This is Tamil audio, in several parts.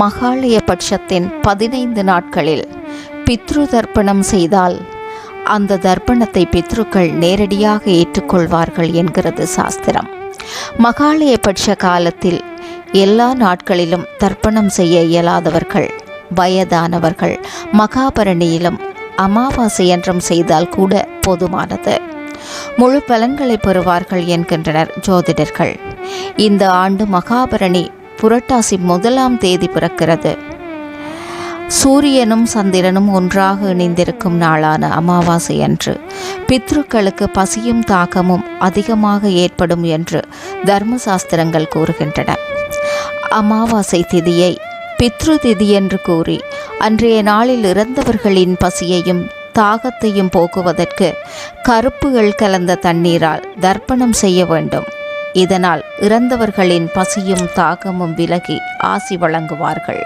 மகாலய பட்சத்தின் பதினைந்து நாட்களில் பித்ரு தர்ப்பணம் செய்தால் அந்த தர்ப்பணத்தை பித்ருக்கள் நேரடியாக ஏற்றுக்கொள்வார்கள் என்கிறது சாஸ்திரம். மகாலய பட்ச காலத்தில் எல்லா நாட்களிலும் தர்ப்பணம் செய்ய இயலாதவர்கள் வயதானவர்கள் மகாபரணியிலும் அமாவாசை என்றும் செய்தால் கூட போதுமானது. முழு பலன்களை பெறுவார்கள் என்கின்றனர் ஜோதிடர்கள். இந்த ஆண்டு மகாபரணி புரட்டாசி முதலாம் தேதி பிறக்கிறது. சூரியனும் சந்திரனும் ஒன்றாக இணைந்திருக்கும் நாளான அமாவாசை அன்று பித்ருக்களுக்கு பசியும் தாக்கமும் அதிகமாக ஏற்படும் என்று தர்மசாஸ்திரங்கள் கூறுகின்றன. அமாவாசை திதியை பித்ரு திதி என்று கூறி அன்றைய நாளில் இறந்தவர்களின் பசியையும் தாகத்தையும் போக்குவதற்கு கருப்புகள் கலந்த தண்ணீரால் தர்ப்பணம் செய்ய வேண்டும். இதனால் இறந்தவர்களின் பசியும் தாகமும் விலகி ஆசி வழங்குவார்கள்.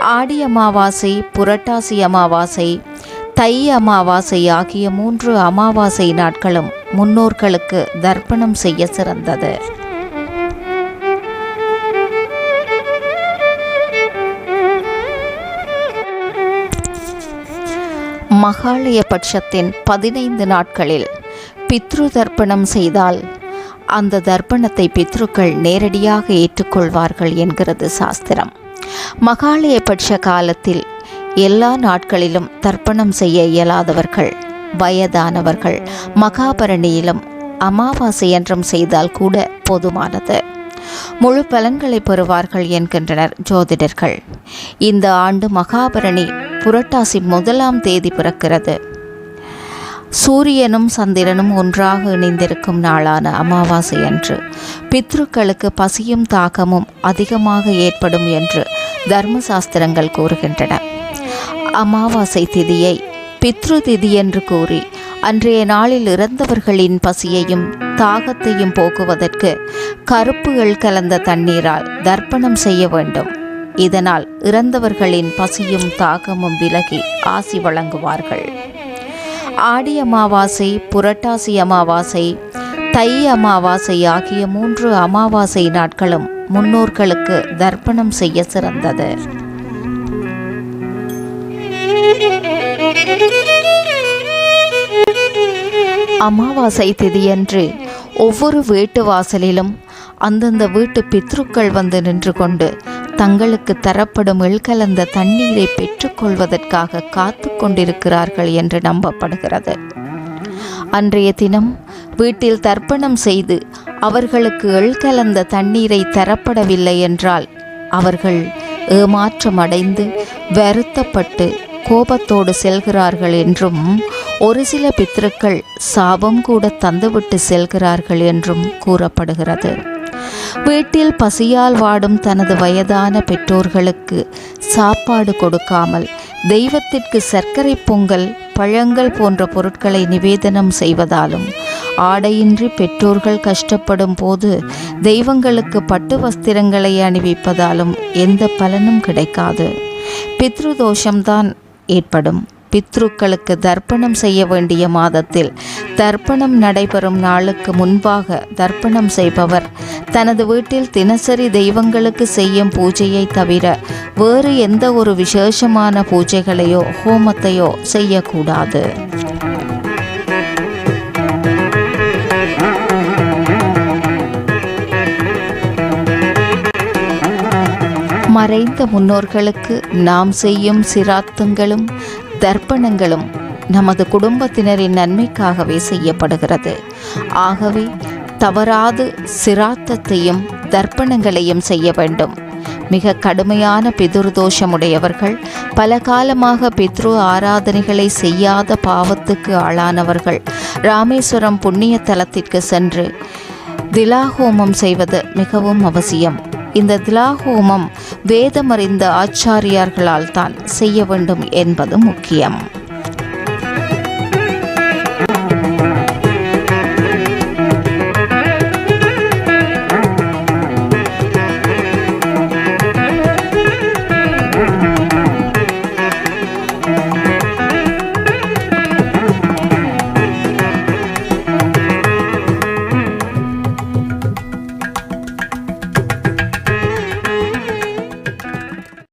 ஆடி அமாவாசை புரட்டாசி அமாவாசை தை அமாவாசை ஆகிய மூன்று அமாவாசை நாட்களும் முன்னோர்களுக்கு தர்ப்பணம் செய்ய சிறந்தது. மகாலய பட்சத்தின் பதினைந்து நாட்களில் பித்ரு தர்ப்பணம் செய்தால் அந்த தர்ப்பணத்தை பித்ருக்கள் நேரடியாக ஏற்றுக்கொள்வார்கள் என்கிறது சாஸ்திரம். மகாலய பட்ச காலத்தில் எல்லா நாட்களிலும் தர்ப்பணம் செய்ய இயலாதவர்கள் வயதானவர்கள் மகாபரணியிலும் அமாவாசை என்றும் செய்தால் கூட போதுமானது. முழு பலன்களை பெறுவார்கள் என்கின்றனர் ஜோதிடர்கள். இந்த ஆண்டு மகாபரணி புரட்டாசி முதலாம் தேதி பிறக்கிறது. சூரியனும் சந்திரனும் ஒன்றாக இணைந்திருக்கும் நாளான அமாவாசை அன்று. பித்ருக்களுக்கு பசியும் தாக்கமும் அதிகமாக ஏற்படும் என்று தர்மசாஸ்திரங்கள் கூறுகின்றன. அமாவாசை திதியை பித்ரு திதி என்று கூறி அன்றைய நாளில் இறந்தவர்களின் பசியையும் தாகத்தையும் போக்குவதற்கு கருப்புகள் கலந்த தண்ணீரால் தர்ப்பணம் செய்ய வேண்டும். இதனால் இறந்தவர்களின் பசியும் தாகமும் விலகி ஆசி வழங்குவார்கள். ஆடி அமாவாசை புரட்டாசி அமாவாசை தை அமாவாசை ஆகிய மூன்று அமாவாசை நாட்களும் முன்னோர்களுக்கு தர்ப்பணம் செய்ய சிறந்தது. அமாவாசை திதியன்று ஒவ்வொரு வீட்டு வாசலிலும் அந்தந்த வீட்டு பித்ருக்கள் வந்து நின்று கொண்டு தங்களுக்கு தரப்படும் எழ்கலந்த தண்ணீரை பெற்றுக்கொள்வதற்காக காத்து கொண்டிருக்கிறார்கள் என்று நம்பப்படுகிறது. அன்றைய தினம் வீட்டில் தர்ப்பணம் செய்து அவர்களுக்கு எழ்கலந்த தண்ணீரை தரப்படவில்லை என்றால் அவர்கள் ஏமாற்றம் அடைந்து வருத்தப்பட்டு கோபத்தோடு செல்கிறார்கள் என்றும் ஒரு சில பித்ருக்கள் சாபம் கூட தந்துவிட்டு செல்கிறார்கள் என்றும் கூறப்படுகிறது. வீட்டில் பசியால் வாடும் தனது வயதான பெற்றோர்களுக்கு சாப்பாடு கொடுக்காமல் தெய்வத்திற்கு சர்க்கரை பொங்கல் பழங்கள் போன்ற பொருட்களை நிவேதனம் செய்வதாலும் ஆடையின்றி பெற்றோர்கள் கஷ்டப்படும் போது தெய்வங்களுக்கு பட்டு வஸ்திரங்களை அணிவிப்பதாலும் எந்த பலனும் கிடைக்காது. பித்ருதோஷம்தான் ஏற்படும். பித்ருக்களுக்கு தர்ப்பணம் செய்ய வேண்டிய மாதத்தில் தர்ப்பணம் நடைபெறும் நாளுக்கு முன்பாக தர்ப்பணம் செய்பவர். தனது வீட்டில் தினசரி தெய்வங்களுக்கு செய்யும் பூஜையை தவிர வேறு எந்த ஒரு விசேஷமான பூஜைகளையோ ஹோமத்தையோ செய்யக்கூடாது. மறைந்த முன்னோர்களுக்கு நாம் செய்யும் சிராத்தங்களும் தர்ப்பணங்களும் நமது குடும்பத்தினரின் நன்மைக்காகவே செய்யப்படுகிறது. ஆகவே தவறாது சிராத்தத்தையும் தர்ப்பணங்களையும் செய்ய வேண்டும். மிக கடுமையான பிதுர்தோஷமுடையவர்கள் பல காலமாக பித்ரு ஆராதனைகளை செய்யாத பாவத்துக்கு ஆளானவர்கள் ராமேஸ்வரம் புண்ணிய தலத்திற்கு சென்று திலாஹோமம் செய்வது மிகவும் அவசியம். இந்த திலாகோமம் வேதமறிந்த ஆச்சாரியார்களால் தான் செய்ய வேண்டும் என்பது முக்கியம்.